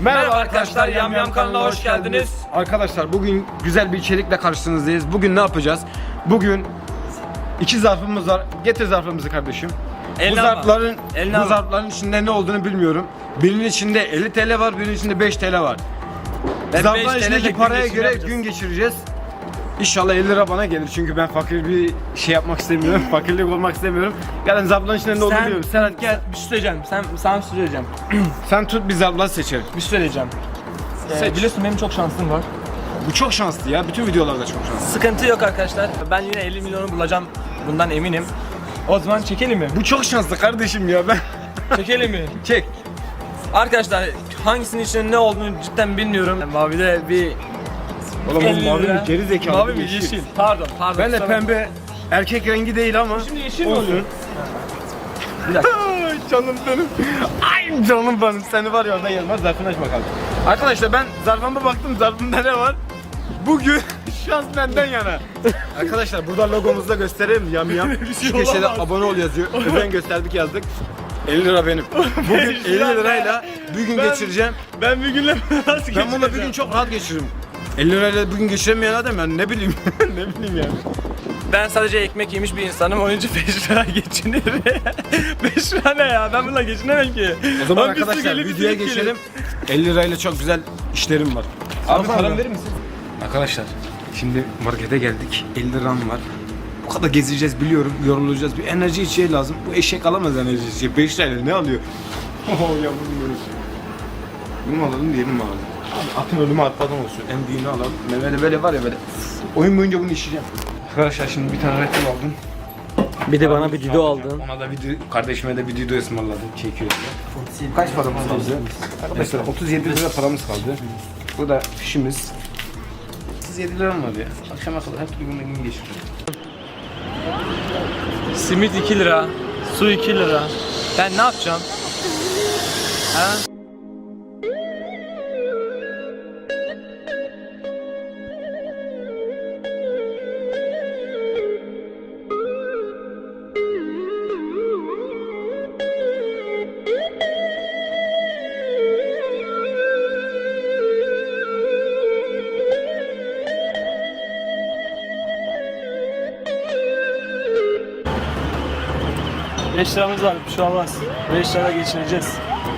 Merhaba arkadaşlar, Yam Yam kanalına hoş geldiniz. Arkadaşlar bugün güzel bir içerikle karşınızdayız. Bugün ne yapacağız? Bugün iki zarfımız var. Getir zarfımızı kardeşim. Eline bu alma. zarfların Eline bu alma. zarfların içinde ne olduğunu bilmiyorum. Birinin içinde 50 TL var, birinin içinde 5 TL var. Ben Zarfların 5 TL 'le içindeki gün paraya geçirme göre yapacağız. gün geçireceğiz. İnşallah 50 lira bana gelir çünkü ben fakir bir şey yapmak istemiyorum. Fakirlik olmak istemiyorum. Yani zarfların içinde ne olduğunu Sen, biliyorum. sen gel bir şey söyleyeceğim. Sen sana bir şey söyleyeceğim. Sen tut bir zarfları seçelim. Bir şey söyleyeceğim. Ee, biliyorsun benim çok şansım var. Bu çok şanslı ya. Bütün videolarda çok şanslı. Sıkıntı yok arkadaşlar. Ben yine 50 milyonu bulacağım. Bundan eminim. O zaman çekelim mi? Bu çok şanslı kardeşim ya ben. çekelim mi? Çek. Arkadaşlar hangisinin içinde ne olduğunu cidden bilmiyorum. Mavide bir Oğlum 50 bu mavi lira. mi? Geri zekalı. Mavi mi? Yeşil. Pardon, pardon. Ben de kusura bakma. pembe erkek rengi değil ama. Şimdi yeşil mi oluyor? Bir dakika. Ay canım benim. Ay canım benim. Seni var ya orada yanmaz. Zarfını aç bakalım. Arkadaşlar ben zarfıma baktım. Zarfımda ne var? Bugün şans benden yana. Arkadaşlar burada logomuzu da gösterelim. Yam yam. Şu köşede abone ol yazıyor. Özen gösterdik yazdık. 50 lira benim. Bugün 50 lirayla bir gün Ben- geçireceğim. Ben bir günle nasıl Ben bununla bir gün çok rahat geçiririm. 50 lirayla bir gün geçiremeyen adam yani ne bileyim. ne bileyim yani. Ben sadece ekmek yemiş bir insanım. Oyuncu 5 lira geçinir. 5 lira ne ya? Ben bununla geçinemem ki. O zaman bir sürü arkadaşlar gelip bir videoya sürü geçelim. 50 lirayla çok güzel işlerim var. Abi paramı verir misin? Arkadaşlar şimdi markete geldik. 50 liram var. Bu kadar gezeceğiz biliyorum. Yorulacağız. Bir enerji içeceği lazım. Bu eşek alamaz enerji içeceği. 5 lirayla ne alıyor? Oh yavrum benim. Bunu alalım diğerini mi alalım? Abi atın ölümü arpadan olsun. En büyüğünü alalım. Mehmet'e böyle var ya böyle. Oyun boyunca bunu işleyeceğim. Arkadaşlar şimdi bir tane Red Bull aldım. Bir de bana bir dido aldın. Ona da video, kardeşime de bir dido ısmarladım. Çekiyor. Kaç paramız kaldı? Arkadaşlar 37 lira paramız kaldı. Bu da fişimiz. 37 lira mı var ya? Akşama kadar hep gün gün geçiyor. Simit 2 lira. Su 2 lira. Ben ne yapacağım? Ha? Beş liramız var, bir şey olmaz. 5 lira geçineceğiz.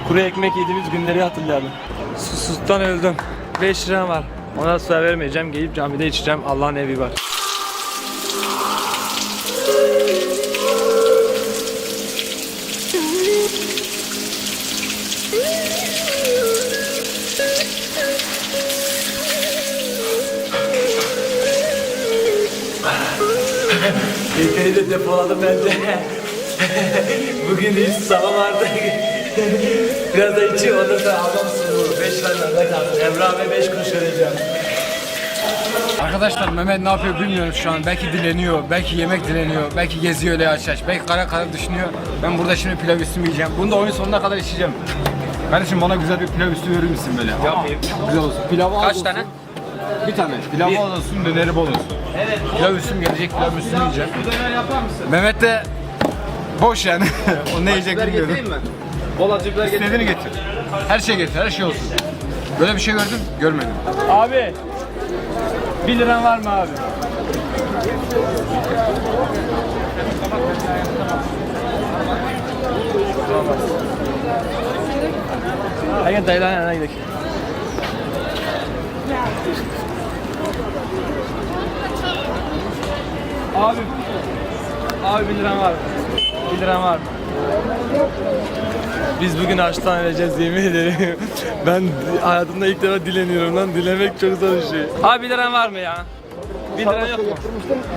Kuru ekmek yediğimiz günleri hatırlayalım. Susuzluktan öldüm. 5 liram var. Ona su vermeyeceğim, gelip camide içeceğim. Allah'ın evi var. Ülkeyi de depoladım bence. Bugün hiç sabah vardı. Biraz da içi ondan sonra almam sulu. 5 lira kaldı. Emrah Bey 5 kuruş vereceğim. Arkadaşlar Mehmet ne yapıyor bilmiyorum şu an. Belki dileniyor, belki yemek dileniyor, belki geziyor öyle aç aç. Belki kara kara düşünüyor. Ben burada şimdi pilav üstümü yiyeceğim. Bunu da oyun sonuna kadar içeceğim. Kardeşim bana güzel bir pilav üstü verir misin böyle? Yapayım. Güzel olsun. Pilavı az Kaç olsun. tane? Bir tane. Pilavı az olsun, döneri bol olsun. Evet. Pilav üstüm gelecek, pilav üstümü yiyeceğim. Mehmet de boş yani. o ne yiyecek bilmiyorum. mi? Bol acı biber getir. İstediğini getir. Her şey getir, her şey olsun. Böyle bir şey gördün? Görmedim. Abi 1 liran var mı abi? Hadi dayılan yanına gidelim. Abi Abi 1 liran var mı? 1 liran var mı? Biz bugün açtan öleceğiz yemin ederim. ben hayatımda ilk defa dileniyorum lan. Dilemek çok zor bir şey. Abi 1 liran var mı ya? 1 liran yok mu?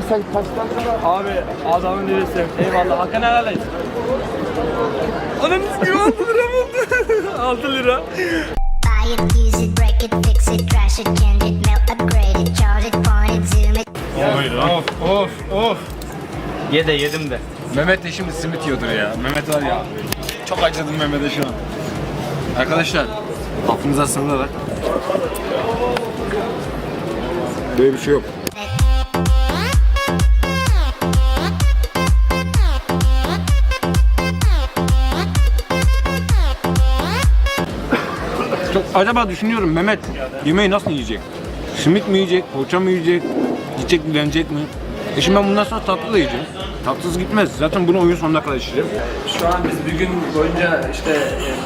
Sen kaç tane var? Abi adamın birisi. Eyvallah. Hakkını helal et. Ananız gibi 6 lira buldu. 6 lira. Of of of. Ye de yedim de. Mehmet de şimdi simit yiyordur ya. Mehmet var ya. Çok acıdım Mehmet'e şu an. Arkadaşlar aklınıza sığınarak. Böyle bir şey yok. Çok acaba düşünüyorum Mehmet yemeği nasıl yiyecek? Simit mi yiyecek, poğaça mı yiyecek, yiyecek dilenecek mi? E şimdi ben bundan sonra tatlı da yiyeceğim. Tatsız gitmez. Zaten bunu oyun sonuna kadar içeceğim. Şu an biz bir gün boyunca işte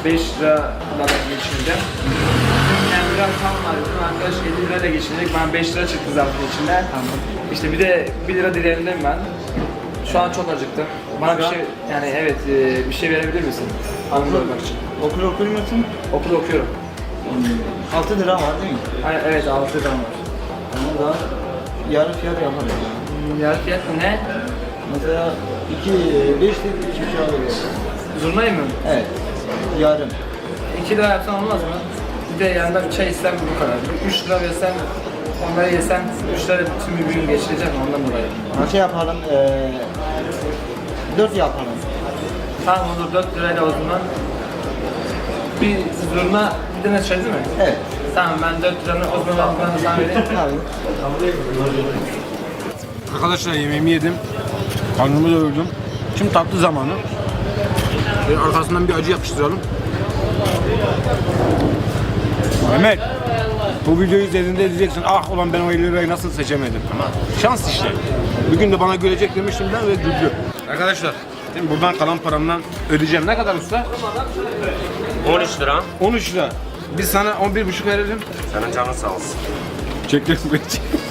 5 lira geçireceğim. Yani biraz tam var. Bizim arkadaş 50 lirayla geçirecek. Ben 5 lira çıktı zaten içinde. İşte bir de 1 lira dilendim ben. Şu an çok acıktım. Bana bir şey, yani evet e, bir şey verebilir misin? Hanım doymak için. Okul okul musun? Okul okuyorum. 6 lira var değil mi? Hayır, evet 6 liram var. Onu da yarı fiyat yaparız. Yer fiyatı ne? Mesela 2, 5 lira 2 şey alıyoruz. Zurnayı mı? Evet. Yarım. 2 lira yapsan olmaz mı? Bir de yanında çay istem bu kadar. 3 lira versen, onları yesen 3 lira tüm bir gün geçireceğim ondan dolayı. Ha şey yapalım, eee 4 yapalım. Tamam olur 4 lirayla o zaman. Bir zurna, bir tane çay değil mi? Evet. Tamam ben 4 liranı o zaman ben sana vereyim. Tabii. Arkadaşlar yemeğimi yedim. Karnımı doyurdum. Şimdi tatlı zamanı. Ve arkasından bir acı yapıştıralım. Mehmet, bu videoyu izlediğinde diyeceksin ah ulan ben o 50 lirayı nasıl seçemedim ama şans işte. Bir gün de bana gülecek demiştim ben ve güldü. Arkadaşlar, şimdi buradan kalan paramdan ödeyeceğim. Ne kadar usta? 13 lira. 13 lira. Biz sana 11,5 verelim. Senin canın sağ olsun. Beni.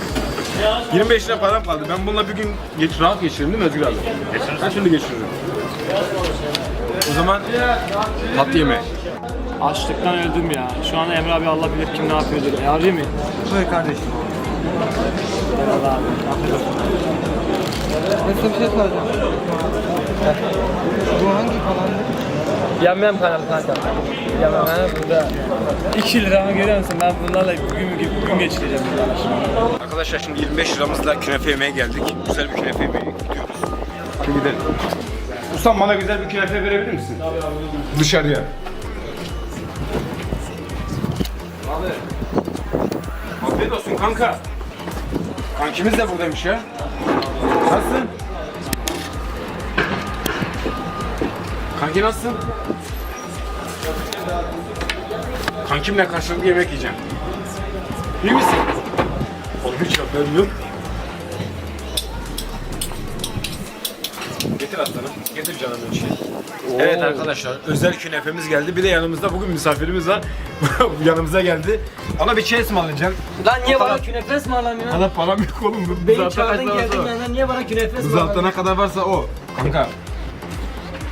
25 lira param kaldı. Ben bununla bir gün geç, rahat geçiririm değil mi Özgür abi? Geçiririz. Ben şimdi geçiririm. O zaman tatlı yemeği. Açlıktan öldüm ya. Şu an Emre abi Allah bilir kim ne yapıyordur. E arayayım mı? Buyur kardeşim. Eyvallah abi. Afiyet olsun. Ben size bir şey soracağım. Bu hangi kanal? Yamyam kanalı kanka. Yamyam kanalı burada. 2 liramı görüyor musun? Ben bunlarla gün gibi gün geçireceğim bunlarla şimdi. Arkadaşlar şimdi 25 liramızla künefe yemeye geldik. Güzel bir künefe yemeye gidiyoruz. Hadi gidelim. Ustam bana güzel bir künefe verebilir misin? Dışarıya. Abi. Afiyet olsun kanka. Kankimiz de buradaymış ya. Nasılsın? Kanki nasılsın? Kankimle karşılıklı yemek yiyeceğim. İyi misin? Oğlum hiç haberim yok. Getir aslanım. Getir canım bir şey. Evet arkadaşlar özel künefemiz geldi. Bir de yanımızda bugün misafirimiz var. Yanımıza geldi. Ona bir çay ısmarlayacağım. Lan niye bana künefe ısmarlamıyorsun? Bana param yok oğlum. Bu Beni zaten çağırdın kaç geldin varsa o. yanına niye bana künefe Bu ısmarlamıyorsun? zaten ne kadar varsa o. Kanka.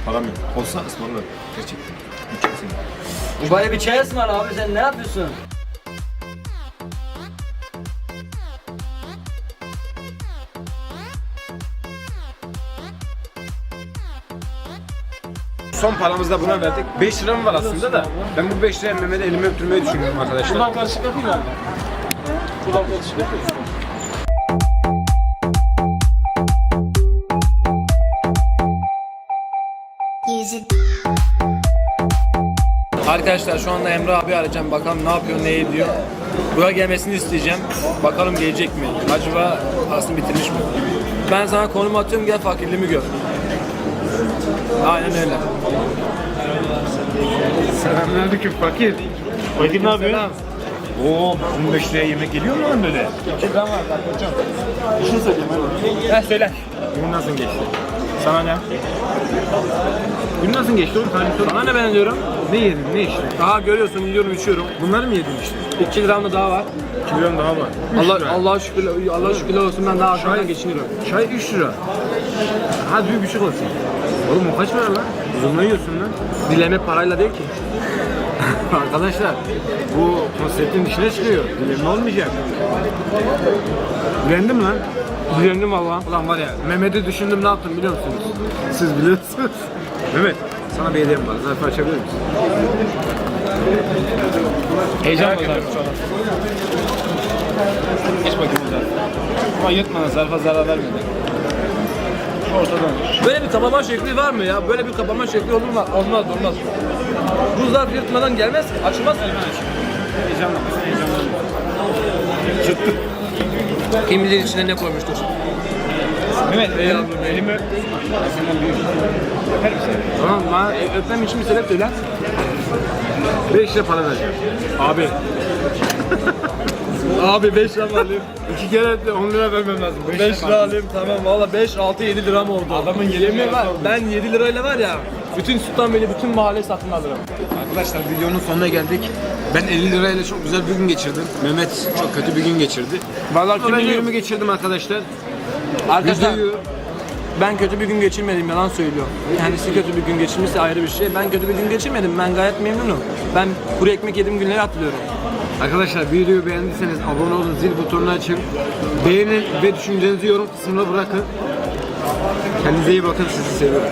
Param yok. Olsa ısmarlarım. Gerçekten. Bana bir çay ısmarla abi sen ne yapıyorsun? Son paramızı da buna verdik. 5 lira mı var aslında da. Ben bu 5 liraya Mehmet'e elimi öptürmeyi düşünüyorum arkadaşlar. Karışık yapayım abi. Buradan karışık Arkadaşlar şu anda Emre abi arayacağım. Bakalım ne yapıyor, ne ediyor. Buraya gelmesini isteyeceğim. Bakalım gelecek mi? Acaba aslında bitirmiş mi? Ben sana konum atıyorum gel fakirliğimi gör. Aynen öyle. Selamünaleyküm fakir. Fakir ne yapıyor? Oo, 15 liraya yemek geliyor mu lan böyle? Heh söyle. Günün nasıl geçti? Sana ne? Gün nasıl geçti oğlum? Sana sor. Bana ne ben diyorum? Ne yedin, ne içtin? Aha görüyorsun yiyorum içiyorum. Bunları mı yedin işte? 2 liramda daha var. 2 milyon daha var. Allah Allah'a şükür Allah şükürler olsun ben daha aşağıdan geçiniyorum. Çay 3 lira. Hadi bir buçuk olsun. Oğlum o kaç para lan? Zulma yiyorsun lan. Dileme parayla değil ki. Arkadaşlar bu konseptin dışına çıkıyor. Dilenme olmayacak. Dilendim lan. Dilendim valla. Ulan var ya Mehmet'i düşündüm ne yaptım biliyor musunuz? Siz biliyorsunuz. Mehmet sana bir hediyem var. Zarfı açabilir misin? Heyecan ediyorum Geç bakayım o zarfı. Ama yırtma zarfa zarar vermeden. Şu ortadan. Böyle bir kapama şekli var mı ya? Böyle bir kapama şekli olur mu? Olmaz olmaz. Bu zarf yırtmadan gelmez, açılmaz. Heyecanlanma, heyecanlanma. Kim bilir içine ne koymuştur. Mehmet, ey. elimi öp. Öper misin? Tamam, bana e, öpmem için bir sebep söyle. 5 lira para vereceğim. Abi. Abi 5 lira mı alayım? İki kere de 10 lira vermem lazım. 5 lira alayım tamam valla 5 6 7 liram oldu. Adamın yemin var. Ben 7 lirayla var ya bütün Sultanbeyli bütün mahalle satın alırım. Arkadaşlar videonun sonuna geldik. Ben 50 lirayla çok güzel bir gün geçirdim. Mehmet çok kötü bir gün geçirdi. Vallahi Ben günümü geçirdim arkadaşlar. Arkadaşlar ben kötü bir gün geçirmedim yalan söylüyor. Kendisi kötü bir gün geçirmişse ayrı bir şey. Ben kötü bir gün geçirmedim. Ben gayet memnunum. Ben kuru ekmek yediğim günleri hatırlıyorum. Arkadaşlar videoyu beğendiyseniz abone olun, zil butonunu açın. Beğenin ve düşüncenizi yorum kısmına bırakın. Kendinize iyi bakın, sizi seviyorum.